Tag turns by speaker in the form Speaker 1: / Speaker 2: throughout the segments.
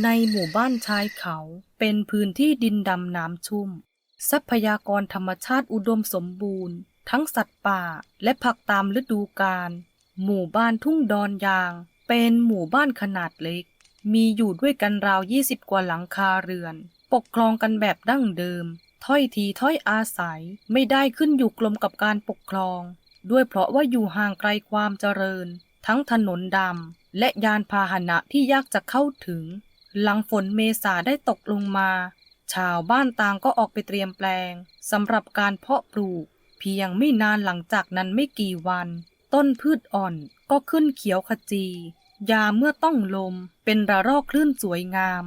Speaker 1: ในหมู่บ้านชายเขาเป็นพื้นที่ดินดำน้ำชุ่ม ทรัพยากรธรรมชาติอุดมสมบูรณ์ ทั้งสัตว์ป่าและผักตามฤดูกาลหมู่บ้านทุ่งดอนยาง เป็นหมู่บ้านขนาดเล็ก มีอยู่ด้วยกันราว 20 กว่าหลังคาเรือน ปกครองกันแบบดั้งเดิม ถ้อยทีถ้อยอาศัยไม่ได้ขึ้นอยู่กลมกับการปกครอง ด้วยเพราะว่าอยู่ห่างไกลความเจริญ ทั้งถนนดำและยานพาหนะที่ยากจะเข้าถึง หลังฝนเมษาได้ตกลงมา ชาวบ้านต่างก็ออกไปเตรียมแปลงสำหรับการเพาะปลูก เพียงไม่นานหลังจากนั้นไม่กี่วัน ต้นพืชอ่อนก็ขึ้นเขียวขจี ยาเมื่อต้องลมเป็นระรอกคลื่นสวยงาม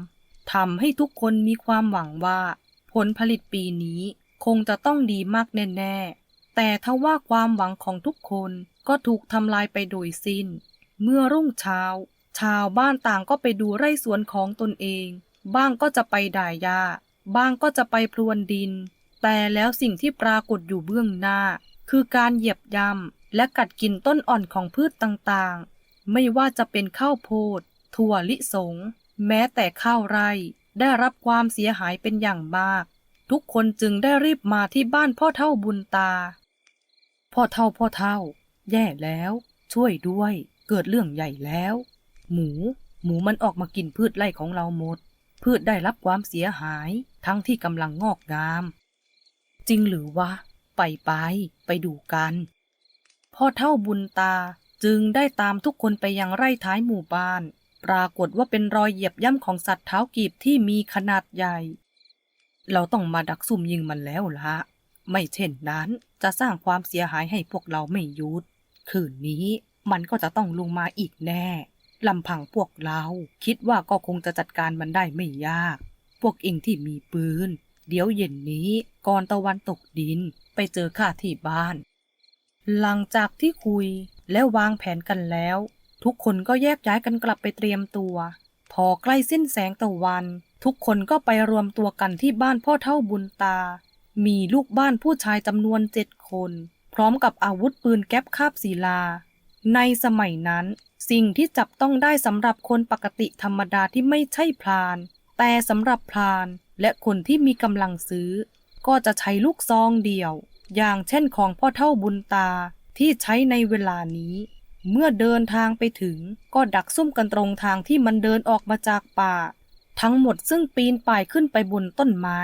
Speaker 1: ทำให้ทุกคนมีความหวังว่า ผลผลิตปีนี้คงจะต้องดีมากแน่ๆ แต่ทว่าความหวังของทุกคนก็ถูกทำลายไปโดยสิ้น เมื่อรุ่งเช้า ชาวบ้านต่างก็ไปดูไร่สวนของตนเอง บ้างก็จะไปด่ายา บ้างก็จะไปพรวนดิน แต่แล้วสิ่งที่ปรากฏอยู่เบื้องหน้า คือการเหยียบย่ำและกัดกินต้นอ่อนของพืชต่างๆ ไม่ว่าจะเป็นข้าวโพด ถั่วลิสง แม้แต่ข้าวไร่ ได้รับความเสียหายเป็นอย่างมาก ทุกคนจึงได้รีบมาที่บ้านพ่อเท่าบุญตา พ่อเท่าพ่อเท่า แย่แล้ว ช่วยด้วย เกิดเรื่องใหญ่แล้ว หมู หมูมันออกมากินพืชไร่ของเราหมด พืชได้รับความเสียหายทั้งที่กำลังงอกงาม จริงหรือวะ ไปไป ไปดูกัน พ่อเท่าบุญตาจึงได้ตามทุกคนไปยังไร่ท้ายหมู่บ้าน ปรากฏว่าเป็นรอยเหยียบย่ำของสัตว์เท้ากีบที่มีขนาดใหญ่ เราต้องมาดักซุ่มยิงมันแล้วละไม่เช่นนั้นจะสร้างความเสียหายให้พวกเราไม่ยุดคืนนี้มันก็จะต้องลงมาอีกแน่ ลำพังพวกเราคิดว่าก็คงจะจัดการมันได้ไม่ยาก พวกเองที่มีปืน เดี๋ยวเย็นนี้ก่อนตะวันตกดินไปเจอข้าที่บ้าน หลังจากที่คุยและวางแผนกันแล้ว ทุกคนก็แยกย้ายกันกลับไปเตรียมตัว พอใกล้สิ้นแสงตะวัน ทุกคนก็ไปรวมตัวกันที่บ้านพ่อเท่าบุญตา มีลูกบ้านผู้ชายจำนวนเจ็ดคน พร้อมกับอาวุธปืนแก๊ปคาบศิลา ในสมัยนั้น สิ่งที่จับต้องได้สำหรับคนปกติธรรมดาที่ไม่ใช่พลาน แต่สำหรับพลานและคนที่มีกำลังซื้อ ก็จะใช้ลูกซองเดี่ยว อย่างเช่นของพ่อเท่าบุญตาที่ใช้ในเวลานี้ เมื่อเดินทางไปถึงก็ดักซุ่มกันตรงทางที่มันเดินออกมาจากป่า ทั้งหมดซึ่งปีนป่ายขึ้นไปบนต้นไม้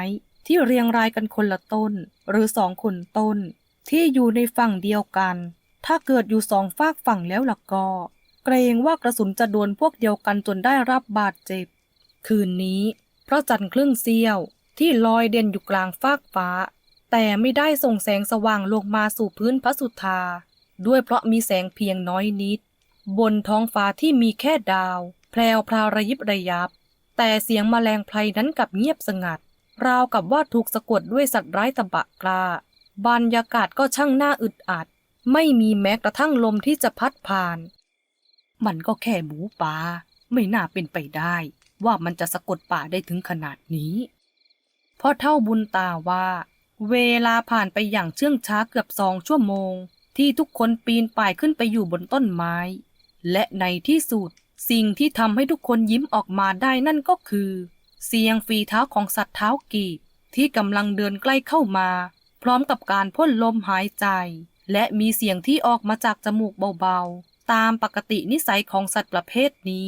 Speaker 1: ที่เรียงรายกันคนละต้น หรือสองคนต้น ที่อยู่ในฝั่งเดียวกัน ถ้าเกิดอยู่สองฝากฝั่งแล้วล่ะก็ เกรงว่ากระสุนจะโดนพวกเดียวกันจนได้รับบาดเจ็บ คืนนี้พระจันทร์ครึ่งเสี้ยวที่ลอยเด่นอยู่กลางฟากฟ้า แต่ไม่ได้ส่งแสงสว่างลงมาสู่พื้นพระสุธา ด้วยเพราะมีแสงเพียงน้อยนิด บนท้องฟ้าที่มีแค่ดาว แพรวพราวระยิบระยับ แต่เสียงแมลงไพรนั้นกลับเงียบสงัด ราวกับว่าถูกสะกดด้วยสัตว์ร้ายตะบะกล้าบรรยากาศก็ช่างน่าอึดอัด ไม่มีแม้กระทั่งลมที่จะพัดผ่าน มันก็แค่หมูป่าไม่น่าเป็นไปได้ ว่ามันจะสะกดป่าได้ถึงขนาดนี้เพ่อเท่าบุญตาว่า เวลาผ่านไปอย่างเชื่องช้าเกือบสองชั่วโมง ที่ทุกคนปีนป่ายขึ้นไปอยู่บนต้นไม้ และในที่สุดสิ่งที่ทำให้ทุกคนยิ้มออกมาได้นั่นก็คือ เสียงฝีเท้าของสัตว์เท้ากีบที่กำลังเดินใกล้เข้ามา พร้อมกับการพ่นลมหายใจ และมีเสียงที่ออกมาจากจมูกเบาๆ ตามปกตินิสัยของสัตว์ประเภทนี้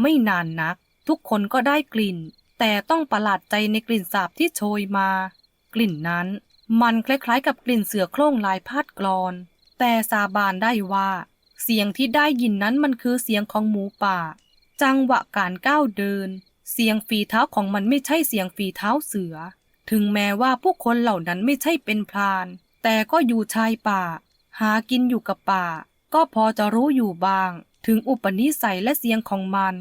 Speaker 1: ไม่นานนัก ทุกคนก็ได้กลิ่น แต่ต้องประหลาดใจในกลิ่นสาบที่โชยมา กลิ่นนั้น มันคล้ายๆ กับกลิ่นเสือโคร่งลายพาดกรอน แต่สาบานได้ว่า เสียงที่ได้ยินนั้นมันคือเสียงของหมูป่า จังหวะการก้าวเดิน เสียงฝีเท้าของมันไม่ใช่เสียงฝีเท้าเสือ ถึงแม้ว่าผู้คนเหล่านั้นไม่ใช่เป็นพราน แต่ก็อยู่ชายป่า หากินอยู่กับป่า ก็พอจะรู้อยู่บ้าง ถึงอุปนิสัยและเสียงของมัน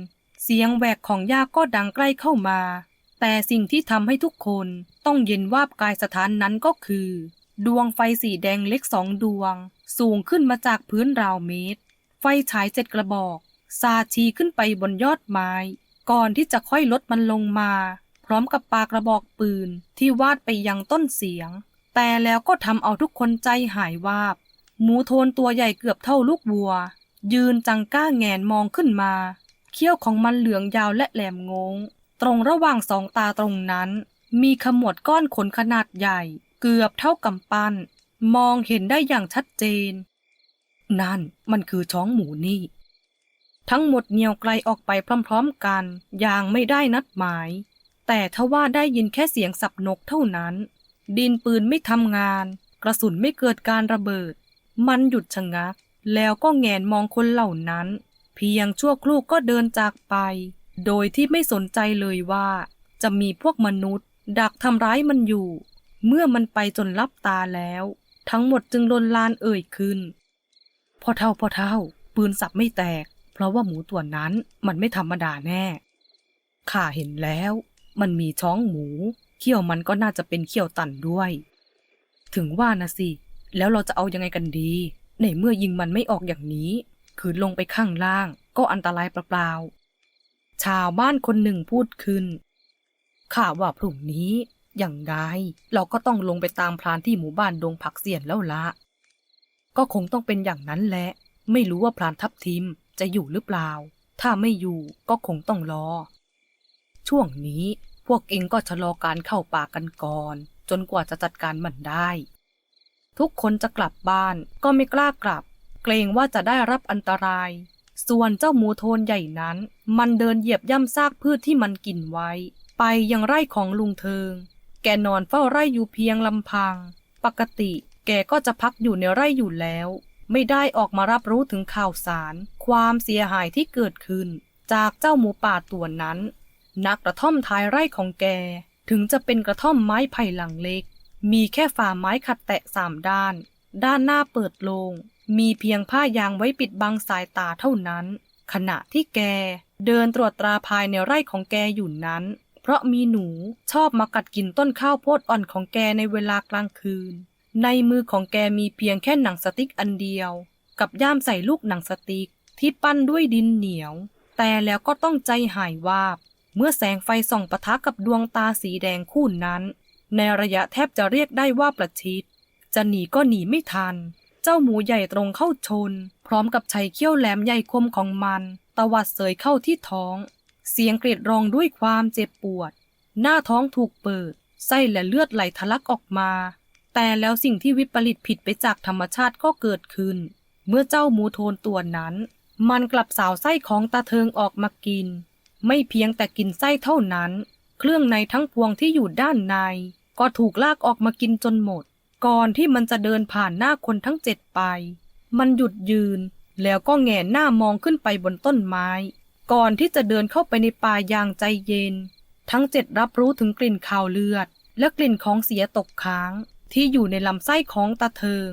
Speaker 1: เสียงแหวกของยาก็ดังใกล้เข้ามา แต่สิ่งที่ทำให้ทุกคนต้องเย็นวาบกายสถานนั้นก็คือ ดวงไฟสีแดงเล็กสองดวง สูงขึ้นมาจากพื้นราวเมตร ไฟฉายเจ็ดกระบอกสาชีขึ้นไปบนยอดไม้ ก่อนที่จะค่อยลดมันลงมา พร้อมกับปากระบอกปืนที่วาดไปยังต้นเสียง แต่แล้วก็ทำเอาทุกคนใจหายวาบ หมูโทนตัวใหญ่เกือบเท่าลูกวัว ยืนจังก้าแงนมองขึ้นมา เขี้ยวของมันเหลืองยาวและแหลมงง ตรงระหว่างสองตาตรงนั้น มีขมวดก้อนขนขนาดใหญ่ เกือบเท่ากำปั้น มองเห็นได้อย่างชัดเจน นั่นมันคือช้องหมูนี่ ทั้งหมดเหนียวไกลออกไปพร้อมๆกัน อย่างไม่ได้นัดหมาย แต่ทว่าได้ยินแค่เสียงสับนกเท่านั้น ดินปืนไม่ทำงาน กระสุนไม่เกิดการระเบิด มันหยุดชะงัก แล้วก็แงนมองคนเหล่านั้น เพียงชั่วครู่ก็เดินจากไป โดยที่ไม่สนใจเลยว่า จะมีพวกมนุษย์ ดักทำร้ายมันอยู่ เมื่อมันไปจนลับตาแล้ว ทั้งหมดจึงลนลานเอ่ยขึ้นพอเท่าพอเท่า ปืนสับไม่แตก เพราะว่าหมูตัวนั้นมันไม่ธรรมดาแน่ข้าเห็นแล้ว มันมีช้องหมู เขี้ยวมันก็น่าจะเป็นเขี้ยวตันด้วย ถึงว่านะสิ แล้วเราจะเอายังไงกันดี ในเมื่อยิงมันไม่ออกอย่างนี้คืนลงไปข้างล่าง ก็อันตรายเปล่าๆ ชาวบ้านคนหนึ่งพูดขึ้นข้าว่าพรุ่งนี้ อย่างไรเราก็ต้องลงไปตามพรานที่หมู่บ้านดงผักเสียนแล้วละ ก็คงต้องเป็นอย่างนั้นแหละ ไม่รู้ว่าพรานทับทิมจะอยู่หรือเปล่า ถ้าไม่อยู่ก็คงต้องรอ ช่วงนี้ พวกเองก็ชะลอการเข้าป่ากันก่อน จนกว่าจะจัดการมันได้ ทุกคนจะกลับบ้านก็ไม่กล้ากลับ เกรงว่าจะได้รับอันตราย ส่วนเจ้าหมูโทนใหญ่นั้น มันเดินเหยียบย่ำซากพืชที่มันกินไว้ ไปยังไร่ของลุงเทิง แกนอนเฝ้าไร่อยู่เพียงลำพัง ปกติแกก็จะพักอยู่ในไร่อยู่แล้ว ไม่ได้ออกมารับรู้ถึงข่าวสาร ความเสียหายที่เกิดขึ้น จากเจ้าหมูป่าตัวนั้น นักกระท่อมท้ายไร่ของแก ถึงจะเป็นกระท่อมไม้ไผ่หลังเล็ก มีแค่ฝ่าไม้ขัดแตะสามด้าน ด้านหน้าเปิดโลง มีเพียงผ้ายางไว้ปิดบังสายตาเท่านั้น ขณะที่แก เดินตรวจตราภายในไร่ของแกอยู่นั้น เพราะมีหนูชอบมากัดกินต้นข้าวโพดอ่อนของแกในเวลากลางคืน ในมือของแกมีเพียงแค่หนังสติ๊กอันเดียว กับย่ามใส่ลูกหนังสติ๊กที่ปั้นด้วยดินเหนียว แต่แล้วก็ต้องใจหายวาบ เมื่อแสงไฟส่องปะทะกับดวงตาสีแดงคู่นั้น ในระยะแทบจะเรียกได้ว่าประชิด จะหนีก็หนีไม่ทัน เจ้าหมูใหญ่ตรงเข้าชน พร้อมกับใช้เขี้ยวแหลมใหญ่คมของมัน ตวัดเสยเข้าที่ท้อง เสียงกรีดร้องด้วยความเจ็บปวด หน้าท้องถูกเปิด ไส้และเลือดไหลทะลักออกมา แต่แล้วสิ่งที่วิปริตผิดไปจากธรรมชาติก็เกิดขึ้น เมื่อเจ้าหมูโทนตัวนั้น มันกลับสาวไส้ของตาเทิงออกมากิน ไม่เพียงแต่กินไส้เท่านั้น เครื่องในทั้งพวงที่อยู่ด้านใน ก็ถูกลากออกมากินจนหมด ก่อนที่มันจะเดินผ่านหน้าคนทั้งเจ็ดไป มันหยุดยืน แล้วก็แงนหน้ามองขึ้นไปบนต้นไม้ ก่อนที่จะเดินเข้าไปในป่าอย่างใจเย็น ทั้งเจ็ดรับรู้ถึงกลิ่นคาวเลือด และกลิ่นของเสียตกค้าง ที่อยู่ในลำไส้ของตาเทิง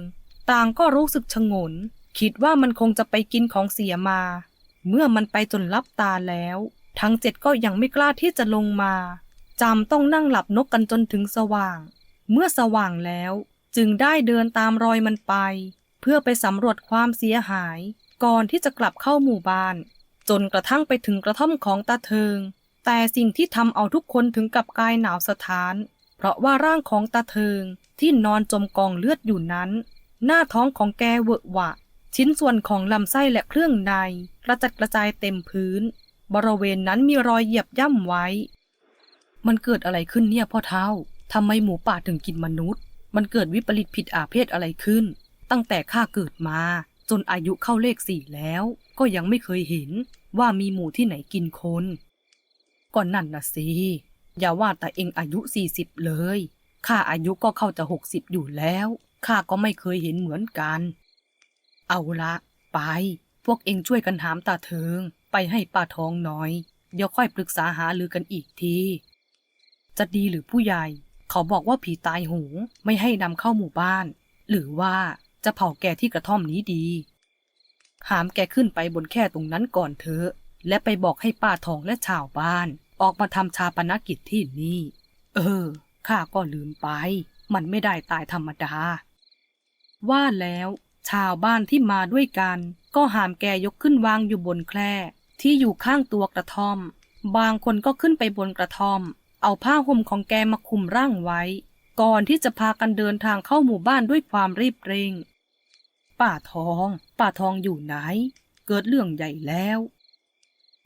Speaker 1: ต่างก็รู้สึกชงน คิดว่ามันคงจะไปกินของเสียมา เมื่อมันไปจนลับตาแล้ว ทั้งเจ็ดก็ยังไม่กล้าที่จะลงมา จำต้องนั่งหลับนกกันจนถึงสว่าง เมื่อสว่างแล้วจึงได้เดินตามรอยมันไป เพื่อไปสำรวจความเสียหาย ก่อนที่จะกลับเข้าหมู่บ้าน จนกระทั่งไปถึงกระท่อมของตาเทิง แต่สิ่งที่ทำเอาทุกคนถึงกับกายหนาวสะท้าน เพราะว่าร่างของตาเทิงที่นอนจมกองเลือดอยู่นั้น หน้าท้องของแกเวอะหวะ ชิ้นส่วนของลำไส้และเครื่องในกระจัดกระจายเต็มพื้น บริเวณนั้นมีรอยเหยียบย่ำไว้ มันเกิดอะไรขึ้นเนี่ยพ่อเท่าทำไมหมูป่าถึงกินมนุษย์ มันเกิดวิปริตผิดอาเพศอะไรขึ้น ตั้งแต่ข้าเกิดมา จนอายุเข้าเลขสี่แล้ว ก็ยังไม่เคยเห็นว่ามีหมูที่ไหนกินคนก่อนนั่นนะสิ อย่าว่าแต่เองอายุสี่สิบเลย ข้าอายุก็เข้าจะหกสิบอยู่แล้ว ข้าก็ไม่เคยเห็นเหมือนกัน เอาละ ไป พวกเองช่วยกันหามตาเทิง ไปให้ป้าทองหน่อย เดี๋ยวค่อยปรึกษาหารือกันอีกที จะดีหรือผู้ใหญ่ เขาบอกว่าผีตายโหงไม่ให้นำเข้าหมู่บ้าน หรือว่าจะเผาแกที่กระท่อมนี้ดี หามแกขึ้นไปบนแค่ตรงนั้นก่อนเถอะ และไปบอกให้ป้าทองและชาวบ้าน ออกมาทำชาปนกิจที่นี่ เออ ข้าก็ลืมไป มันไม่ได้ตายธรรมดา ว่าแล้ว ชาวบ้านที่มาด้วยกัน ก็หามแกยกขึ้นวางอยู่บนแคร่ ที่อยู่ข้างตัวกระท่อม บางคนก็ขึ้นไปบนกระท่อม เอาผ้าห่มของแกมาคลุมร่างไว้ ก่อนที่จะพากันเดินทางเข้าหมู่บ้านด้วยความรีบเร่ง ป้าทอง ป้าทองอยู่ไหน เกิดเรื่องใหญ่แล้ว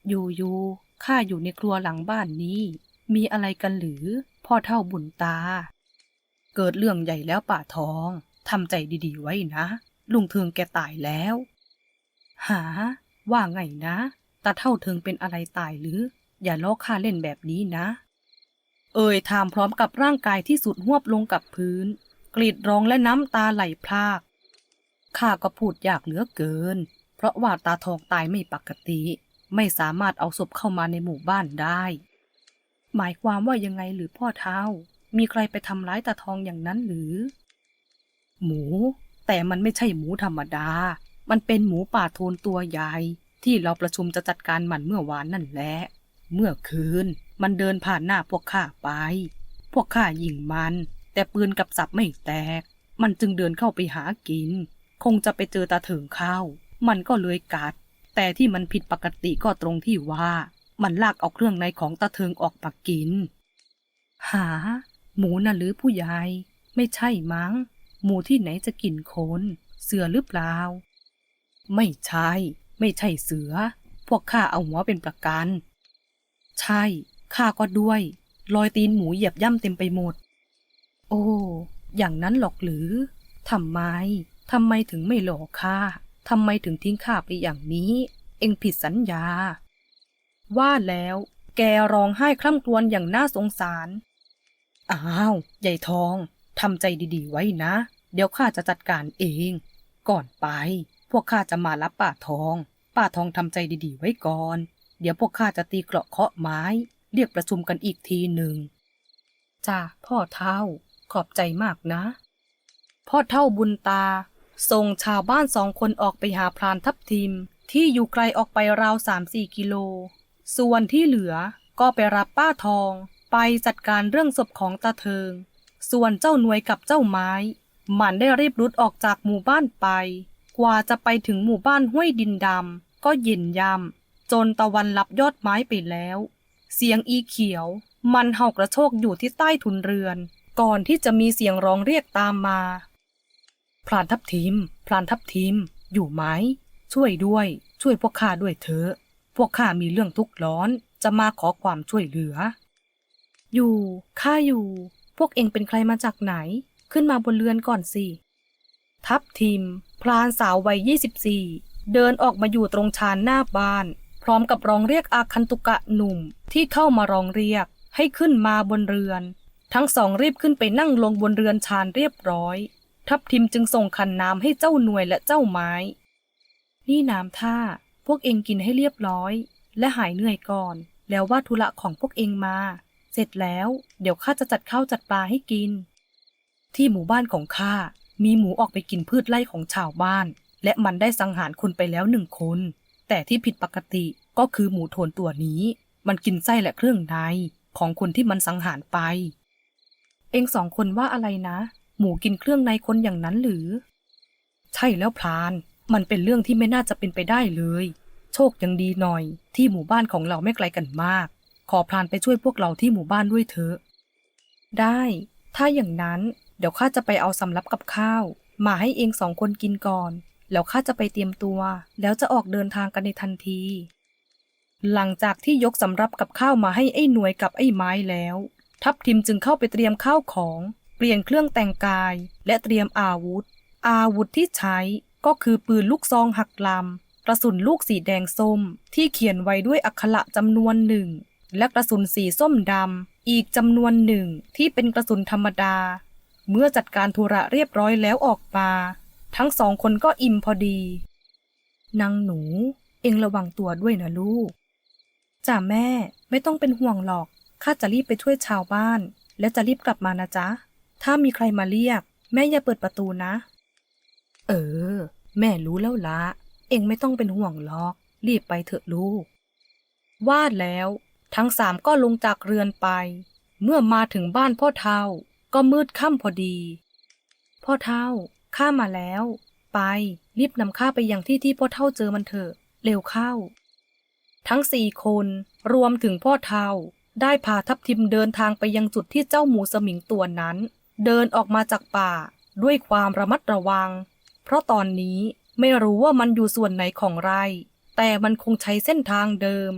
Speaker 1: อยู่อยู่ข้าอยู่ในครัวหลังบ้านนี้ มีอะไรกันหรือ พ่อเท่าบุญตา เกิดเรื่องใหญ่แล้วป่าทองทำใจดีๆไว้นะ ลุงเทืองแกตายแล้ว หา ว่าไงนะ ตาเท่าเทิงเป็นอะไรตายหรือ อย่าล้อข้าเล่นแบบนี้นะ เอ่ยถามพร้อมกับร่างกายที่สุดหวบลงกับพื้น กรีดร้องและน้ำตาไหลพรากข้าก็พูดยากเหลือเกิน เพราะว่าตาทองตายไม่ปกติ ไม่สามารถเอาศพเข้ามาในหมู่บ้านได้ หมายความว่ายังไงหรือพ่อเท้ามีใครไปทำร้ายตาทองอย่างนั้นหรือ หมู แต่มันไม่ใช่หมูธรรมดา มันเป็นหมูป่าโทนตัวใหญ่ ที่เราประชุมจะจัดการมันเมื่อวานนั่นแหละเมื่อคืน มันเดินผ่านหน้าพวกข้าไป พวกข้ายิงมัน แต่ปืนกับสับไม่แตก มันจึงเดินเข้าไปหากิน คงจะไปเจอตาเถิงเข้า มันก็เลยกัด แต่ที่มันผิดปกติก็ตรงที่ว่า มันลากเอาเครื่องในของตาเถิงออกมากิน หา หมูน่ะหรือผู้ใหญ่ ไม่ใช่มั้ง หมูที่ไหนจะกินคน เสือหรือเปล่า ไม่ใช่ ไม่ใช่เสือ พวกข้าเอาหัวเป็นประกัน ใช่ ข้าก็ด้วย รอยตีนหมูเหยียบย่ำเต็มไปหมด โอ้ อย่างนั้นหรอกหรือ ทำไม ทำไมถึงไม่หลอกข้า ทำไมถึงทิ้งข้าไปอย่างนี้ เอ็งผิดสัญญา ว่าแล้ว แกร้องไห้คร่ำครวญอย่างน่าสงสาร อ้าว ใหญ่ทอง ทำใจดีๆไว้นะ เดี๋ยวข้าจะจัดการเอง ก่อนไป วกข้าจะมารับป้าทอง ป้าทองทำใจดีๆ ไว้ก่อน เดี๋ยวพวกข้าจะตีเกราะเคาะไม้ เรียกประชุมกันอีกทีหนึ่งจ้าพ่อเท่า ขอบใจมากนะ พ่อเท่าบุญตา ส่งชาวบ้านสองคนออกไปหาพรานทับทิม ที่อยู่ไกลออกไปราวสามสี่กิโล ส่วนที่เหลือก็ไปรับป้าทอง ไปจัดการเรื่องศพของตาเทิง ส่วนเจ้าหน่วยกับเจ้าไม้ มันได้รีบรุดออกจากหมู่บ้านไป กว่าจะไปถึงหมู่บ้านห้วยดินดำก็เย็นยำจนตะวันลับยอดไม้ไปแล้ว เสียงอีเขียว มันเห่ากระโชกอยู่ที่ใต้ทุนเรือน ก่อนที่จะมีเสียงร้องเรียกตามมาพรานทับทิมพรานทับทิม อยู่ไหม ช่วยด้วย ช่วยพวกข้าด้วยเถอะ พวกข้ามีเรื่องทุกข์ร้อน จะมาขอความช่วยเหลือ อยู่ ข้าอยู่ พวกเองเป็นใครมาจากไหน ขึ้นมาบนเรือนก่อนสิ ทับทิม พรานสาววัย 24 เดินออกมาอยู่ตรงชานหน้าบ้าน พร้อมกับร้องเรียกอาคันตุกะหนุ่มที่เข้ามาร้องเรียกให้ขึ้นมาบนเรือน ทั้งสองรีบขึ้นไปนั่งลงบนเรือนชานเรียบร้อย ทับทิมจึงส่งขันน้ำให้เจ้าหน่วยและเจ้าไม้ นี่น้ำท่า พวกเองกินให้เรียบร้อย และหายเหนื่อยก่อน แล้วว่าธุระของพวกเองมา เสร็จแล้ว เดี๋ยวข้าจะจัดข้าวจัดปลาให้กิน ที่หมู่บ้านของข้า มีหมูออกไปกินพืชไร่ของชาวบ้าน และมันได้สังหารคนไปแล้วหนึ่งคน แต่ที่ผิดปกติก็คือหมูโทนตัวนี้ มันกินไส้และเครื่องในของคนที่มันสังหารไป เองสองคนว่าอะไรนะ หมูกินเครื่องในคนอย่างนั้นหรือ ใช่แล้วพลาน มันเป็นเรื่องที่ไม่น่าจะเป็นไปได้เลย โชคยังดีหน่อย ที่หมู่บ้านของเราไม่ไกลกันมาก ขอพลานไปช่วยพวกเราที่หมู่บ้านด้วยเถอะ ได้ ถ้าอย่างนั้น เดี๋ยวข้าจะไปเอาสำรับกับข้าว มาให้เองสองคนกินก่อน แล้วข้าจะไปเตรียมตัว แล้วจะออกเดินทางกันในทันที หลังจากที่ยกสำรับกับข้าวมาให้ไอ้หน่วยกับไอ้ไม้แล้ว ทัพทิมจึงเข้าไปเตรียมข้าวของ เปลี่ยนเครื่องแต่งกาย และเตรียมอาวุธ อาวุธที่ใช้ก็คือปืนลูกซองหักลำกระสุนลูกสีแดงส้ม ที่เขียนไว้ด้วยอักขระจำนวนหนึ่งและกระสุนสีส้มดำอีกจำนวนหนึ่งที่เป็นกระสุนธรรมดา เมื่อจัดการธุระเรียบร้อยแล้วออกมา ทั้งสองคนก็อิ่มพอดี นางหนู เองระวังตัวด้วยนะลูกจ้าแม่ไม่ต้องเป็นห่วงหรอกข้าจะรีบไปช่วยชาวบ้าน และจะรีบกลับมานะจ๊ะ ถ้ามีใครมาเรียก แม่อย่าเปิดประตูนะ เออ แม่รู้แล้วละ เองไม่ต้องเป็นห่วงหรอก รีบไปเถอะลูกวาดแล้ว ทั้งสามก็ลงจากเรือนไป เมื่อมาถึงบ้านพ่อเท่า ก็มืดค่ำพอดี พ่อเท่า ข้ามาแล้ว ไป รีบนำข้าไปยังที่ที่พ่อเท่าเจอมันเถอะ เร็วเข้า ทั้งสี่คนรวมถึงพ่อเท่า ได้พาทับทิมเดินทางไปยังจุดที่เจ้าหมูสมิงตัวนั้น เดินออกมาจากป่าด้วยความระมัดระวัง เพราะตอนนี้ไม่รู้ว่ามันอยู่ส่วนไหนของไร่ แต่มันคงใช้เส้นทางเดิม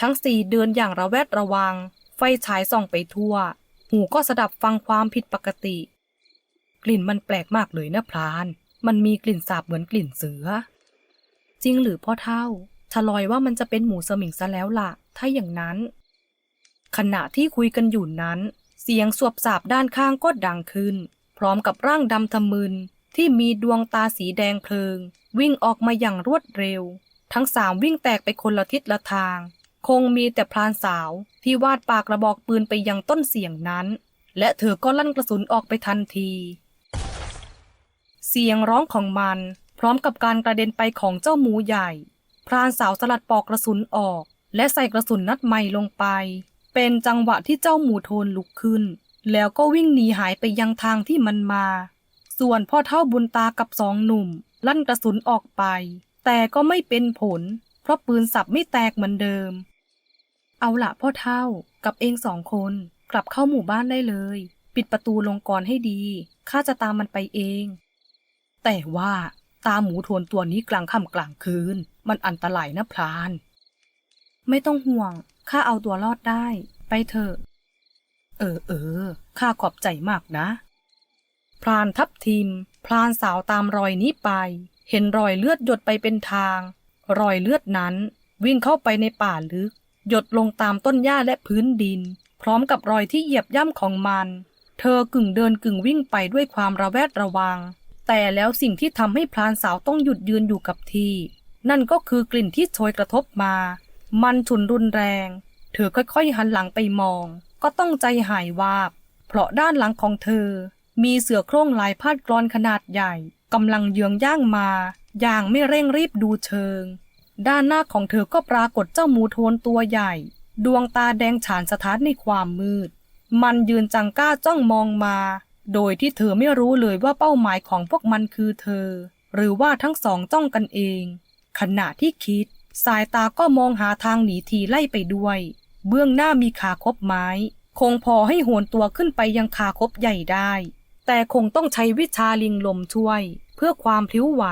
Speaker 1: ทั้งสี่เดินอย่างระแวดระวัง ไฟฉายส่องไปทั่ว หูก็สดับฟังความผิดปกติ กลิ่นมันแปลกมากเลยนะพราน มันมีกลิ่นสาบเหมือนกลิ่นเสือ จริงหรือพ่อเท่าชะลอยว่ามันจะเป็นหมูสมิงซะแล้วล่ะ ถ้าอย่างนั้น ขณะที่คุยกันอยู่นั้น เสียงสวบสาบด้านข้างก็ดังขึ้น พร้อมกับร่างดำทะมึนที่มีดวงตาสีแดงเพลิง วิ่งออกมาอย่างรวดเร็ว ทั้งสามวิ่งแตกไปคนละทิศละทาง คงมีแต่พรานสาวที่วาดปากกระบอกปืนไปยังต้นเสียงนั้น และเธอก็ลั่นกระสุนออกไปทันที เสียงร้องของมันพร้อมกับการกระเด็นไปของเจ้าหมูใหญ่ พรานสาวสลัดปอกกระสุนออก และใส่กระสุนนัดใหม่ลงไป เป็นจังหวะที่เจ้าหมูโทนลุกขึ้น แล้วก็วิ่งหนีหายไปยังทางที่มันมา ส่วนพ่อเท่าบุญตากับสองหนุ่ม ลั่นกระสุนออกไป แต่ก็ไม่เป็นผล เพราะปืนสับไม่แตกเหมือนเดิม เอาละพ่อเท่ากับเองสองคนกลับเข้าหมู่บ้านได้เลย ปิดประตูลงก่อนให้ดีข้าจะตามมันไปเอง แต่ว่าตาหมูโทนตัวนี้กลางค่ำกลางคืน มันอันตรายนะพราน ไม่ต้องห่วงข้าเอาตัวรอดได้ ไปเถอะ เออเออข้าขอบใจมากนะ พรานทับทิม พรานสาวตามรอยนี้ไป เห็นรอยเลือดหยดไปเป็นทาง รอยเลือดนั้นวิ่งเข้าไปในป่าลึก หยดลงตามต้นหญ้าและพื้นดิน พร้อมกับรอยที่เหยียบย่ำของมัน เธอกึ่งเดินกึ่งวิ่งไปด้วยความระแวดระวัง แต่แล้วสิ่งที่ทำให้พรานสาวต้องหยุดยืนอยู่กับที่ นั่นก็คือกลิ่นที่โชยกระทบมา มันฉุนรุนแรง เธอค่อยๆหันหลังไปมอง ก็ต้องใจหายวาบ เพราะด้านหลังของเธอ มีเสือโคร่งลายพาดกรอนขนาดใหญ่กำลังเยืองย่างมา อย่างไม่เร่งรีบดูเชิง ด้านหน้าของเธอก็ปรากฏเจ้าหมูโทนตัวใหญ่ ดวงตาแดงฉานสะท้านในความมืด มันยืนจังก้าจ้องมองมา โดยที่เธอไม่รู้เลยว่าเป้าหมายของพวกมันคือเธอ หรือว่าทั้งสองจ้องกันเอง ขณะที่คิด สายตาก็มองหาทางหนีทีไล่ไปด้วย เบื้องหน้ามีขาคบไม้ คงพอให้โหนตัวขึ้นไปยังขาคบใหญ่ได้ แต่คงต้องใช้วิชาลิงลมช่วย เพื่อความพลิ้วไหว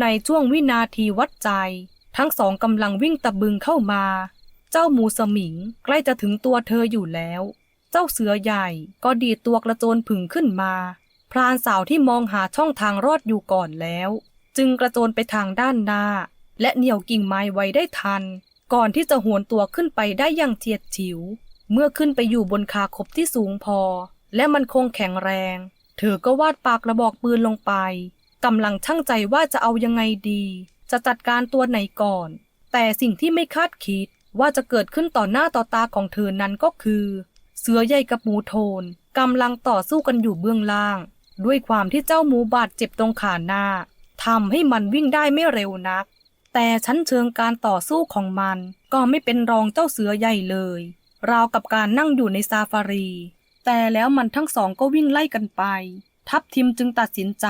Speaker 1: ในช่วงวินาทีวัดใจ ทั้งสองกำลังวิ่งตะบึงเข้ามา เจ้าหมูสมิงใกล้จะถึงตัวเธออยู่แล้ว เจ้าเสือใหญ่ก็ดีตัวกระโจนผึ่งขึ้นมา พรานสาวที่มองหาช่องทางรอดอยู่ก่อนแล้ว จึงกระโจนไปทางด้านหน้า และเหนี่ยวกิ่งไม้ไว้ได้ทัน ก่อนที่จะหวนตัวขึ้นไปได้อย่างเฉียดฉิว เมื่อขึ้นไปอยู่บนคาคบที่สูงพอ และมันคงแข็งแรง เธอก็วาดปากกระบอกปืนลงไปกำลังช่างใจว่าจะเอายังไงดี จะจัดการตัวไหนก่อน แต่สิ่งที่ไม่คาดคิดว่าจะเกิดขึ้นต่อหน้าต่อตาของเธอนั้นก็คือ เสือใหญ่กับหมูโทนกำลังต่อสู้กันอยู่เบื้องล่าง ด้วยความที่เจ้าหมูบาดเจ็บตรงขาหน้าทำให้มันวิ่งได้ไม่เร็วนัก แต่ชั้นเชิงการต่อสู้ของมันก็ไม่เป็นรองเจ้าเสือใหญ่เลยราวกับการนั่งอยู่ในซาฟารี แต่แล้วมันทั้งสองก็วิ่งไล่กันไป ทัพทิมจึงตัดสินใจ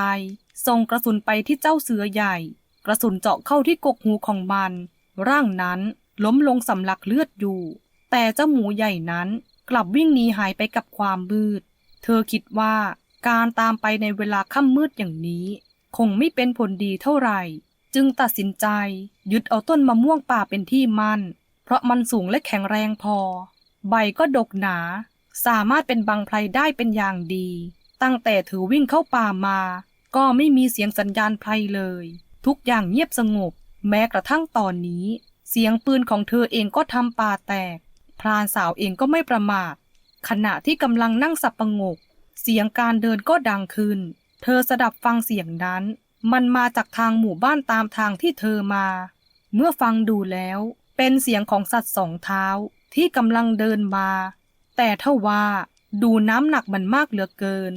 Speaker 1: ส่งกระสุนไปที่เจ้าเสือใหญ่ กระสุนเจาะเข้าที่กกหูของมัน ร่างนั้นล้มลงสำลักเลือดอยู่ แต่เจ้าหมูใหญ่นั้นกลับวิ่งหนีหายไปกับความมืด เธอคิดว่าการตามไปในเวลาค่ำมืดอย่างนี้ คงไม่เป็นผลดีเท่าไหร่ จึงตัดสินใจยึดเอาต้นมะม่วงป่าเป็นที่มั่น เพราะมันสูงและแข็งแรงพอ ใบก็ดกหนา สามารถเป็นบังไพรได้เป็นอย่างดี ตั้งแต่เธอวิ่งเข้าป่ามา ก็ไม่มีเสียงสัญญาณไพรเลย ทุกอย่างเงียบสงบ แม้กระทั่งตอนนี้ เสียงปืนของเธอเองก็ทำป่าแตก พรานสาวเองก็ไม่ประมาท ขณะที่กำลังนั่งสับประงก เสียงการเดินก็ดังขึ้น เธอสดับฟังเสียงนั้น มันมาจากทางหมู่บ้านตามทางที่เธอมา เมื่อฟังดูแล้ว เป็นเสียงของสัตว์สองเท้าที่กำลังเดินมา แต่ถ้าว่าดูน้ำหนักมันมากเหลือเกิน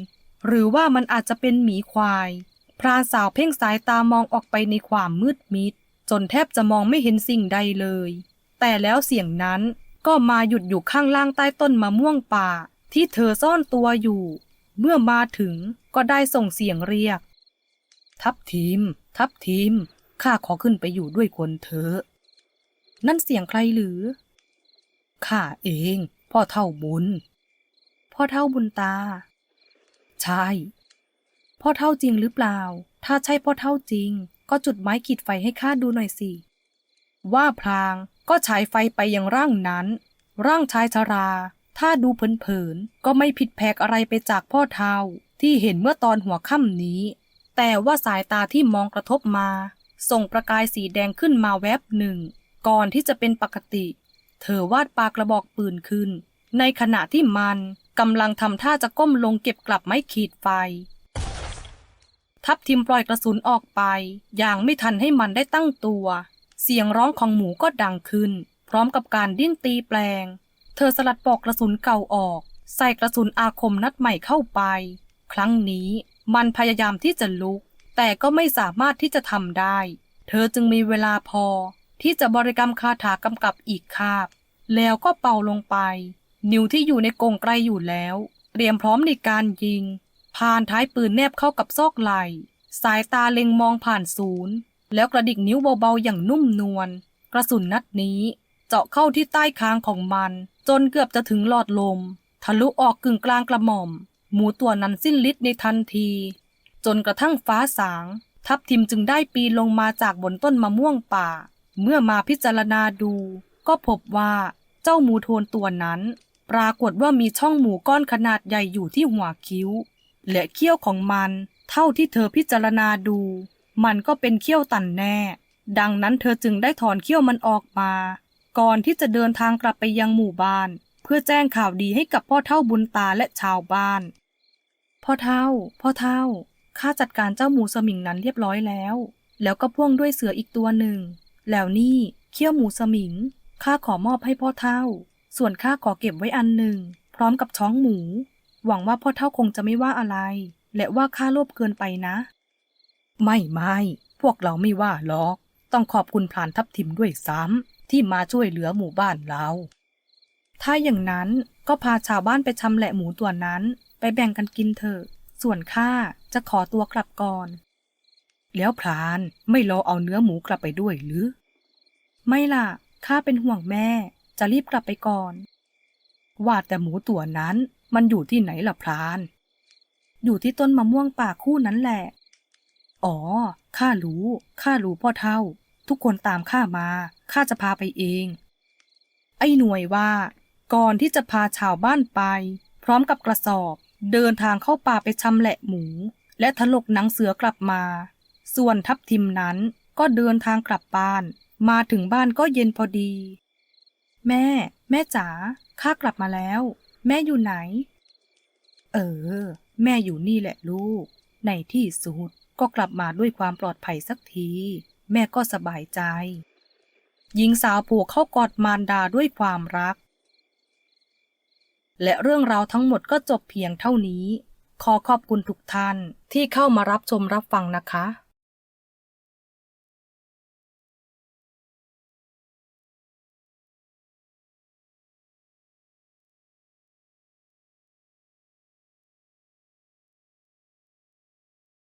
Speaker 1: หรือว่ามันอาจจะเป็นหมีควาย พราสาวเพ่งสายตามองออกไปในความมืดมิด จนแทบจะมองไม่เห็นสิ่งใดเลย แต่แล้วเสียงนั้นก็มาหยุดอยู่ข้างล่างใต้ต้นมะม่วงป่า ที่เธอซ่อนตัวอยู่ เมื่อมาถึงก็ได้ส่งเสียงเรียก ทับทีม ทับทีม ข้าขอขึ้นไปอยู่ด้วยคนเถอนั่นเสียงใครหรือ ข้าเอง พ่อเท่าบุญ พ่อเท่าบุญตา ใช่ พ่อเท่าจริงหรือเปล่า ถ้าใช่พ่อเท่าจริง ก็จุดไม้ขีดไฟให้ข้าดูหน่อยสิ ว่าพลางก็ฉายไฟไปยังร่างนั้น ร่างชายชรา ถ้าดูเผินๆก็ไม่ผิดแผกอะไรไปจากพ่อเท่าที่เห็นเมื่อตอนหัวค่ำนี้ แต่ว่าสายตาที่มองกระทบมา ส่งประกายสีแดงขึ้นมาแวบหนึ่ง ก่อนที่จะเป็นปกติ เธอวาดปากกระบอกปืนขึ้น ในขณะที่มันกำลังทำท่าจะก้มลงเก็บกลับไม้ขีดไฟ ทับทิมปล่อยกระสุนออกไป อย่างไม่ทันให้มันได้ตั้งตัว เสียงร้องของหมูก็ดังขึ้น พร้อมกับการดิ้นตีแปลง เธอสลัดปลอกกระสุนเก่าออก ใส่กระสุนอาคมนัดใหม่เข้าไป ครั้งนี้มันพยายามที่จะลุก แต่ก็ไม่สามารถที่จะทำได้ เธอจึงมีเวลาพอ ที่จะบริกรรมคาถากำกับอีกคาบ แล้วก็เป่าลงไป นิ้วที่อยู่ในกรงไกลอยู่แล้ว เตรียมพร้อมในการยิง ผ่านท้ายปืนแนบเข้ากับซอกไหล่ สายตาเล็งมองผ่านศูนย์ แล้วกระดิกนิ้วเบาๆอย่างนุ่มนวล กระสุนนัดนี้เจาะเข้าที่ใต้คางของมัน จนเกือบจะถึงหลอดลม ทะลุออกกึ่งกลางกระหม่อม หมูตัวนั้นสิ้นฤทธิ์ในทันที จนกระทั่งฟ้าสาง ทับทิมจึงได้ปีนลงมาจากบนต้นมะม่วงป่า เมื่อมาพิจารณาดู ก็พบว่าเจ้าหมูโทนตัวนั้น ปรากฏว่ามีช่องหมูก้อนขนาดใหญ่อยู่ที่หัวคิ้ว และเขี้ยวของมัน เท่าที่เธอพิจารณาดู มันก็เป็นเขี้ยวตันแน่ ดังนั้นเธอจึงได้ถอนเขี้ยวมันออกมา ก่อนที่จะเดินทางกลับไปยังหมู่บ้าน เพื่อแจ้งข่าวดีให้กับพ่อเท่าบุญตาและชาวบ้าน พ่อเท่า พ่อเท่าข้าจัดการเจ้าหมูสมิงนั้นเรียบร้อยแล้ว แล้วก็พ่วงด้วยเสืออีกตัวหนึ่ง แล้วนี่เขี้ยวหมูสมิงข้าขอมอบให้พ่อเท่า ส่วนข้าขอเก็บไว้อันหนึ่ง พร้อมกับช้องหมู หวังว่าพ่อเท่าคงจะไม่ว่าอะไร และว่าข้าโลภเกินไปนะ ไม่ไม่พวกเราไม่ว่าหรอก ต้องขอบคุณพลานทับทิมด้วยซ้ำที่มาช่วยเหลือหมู่บ้านเรา ถ้าอย่างนั้นก็พาชาวบ้านไปชำแหละหมูตัวนั้น ไปแบ่งกันกินเถอะ ส่วนข้าจะขอตัวกลับก่อน แล้วพรานไม่รอเอาเนื้อหมูกลับไปด้วยหรือ ไม่ล่ะข้าเป็นห่วงแม่ จะรีบกลับไปก่อน ว่าแต่หมูตัวนั้น มันอยู่ที่ไหนล่ะพราน อยู่ที่ต้นมะม่วงป่าคู่นั้นแหละ อ๋อ ข้ารู้ ข้ารู้พ่อเท่า ทุกคนตามข้ามา ข้าจะพาไปเอง ไอ้หน่วยว่า ก่อนที่จะพาชาวบ้านไป พร้อมกับกระสอบ เดินทางเข้าป่าไปชำแหละหมู และถลกหนังเสือกลับมา ส่วนทัพทิมนั้นก็เดินทางกลับบ้าน มาถึงบ้านก็เย็นพอดี แม่ แม่จ๋าข้ากลับมาแล้ว แม่อยู่ไหน เออ แม่อยู่นี่แหละลูก ในที่สุดก็กลับมาด้วยความปลอดภัยสักที แม่ก็สบายใจ หญิงสาวผูกเข้ากอดมารดาด้วยความรัก และเรื่องราวทั้งหมดก็จบเพียงเท่านี้ ขอขอบคุณทุกท่านที่เข้ามารับชมรับฟังนะคะ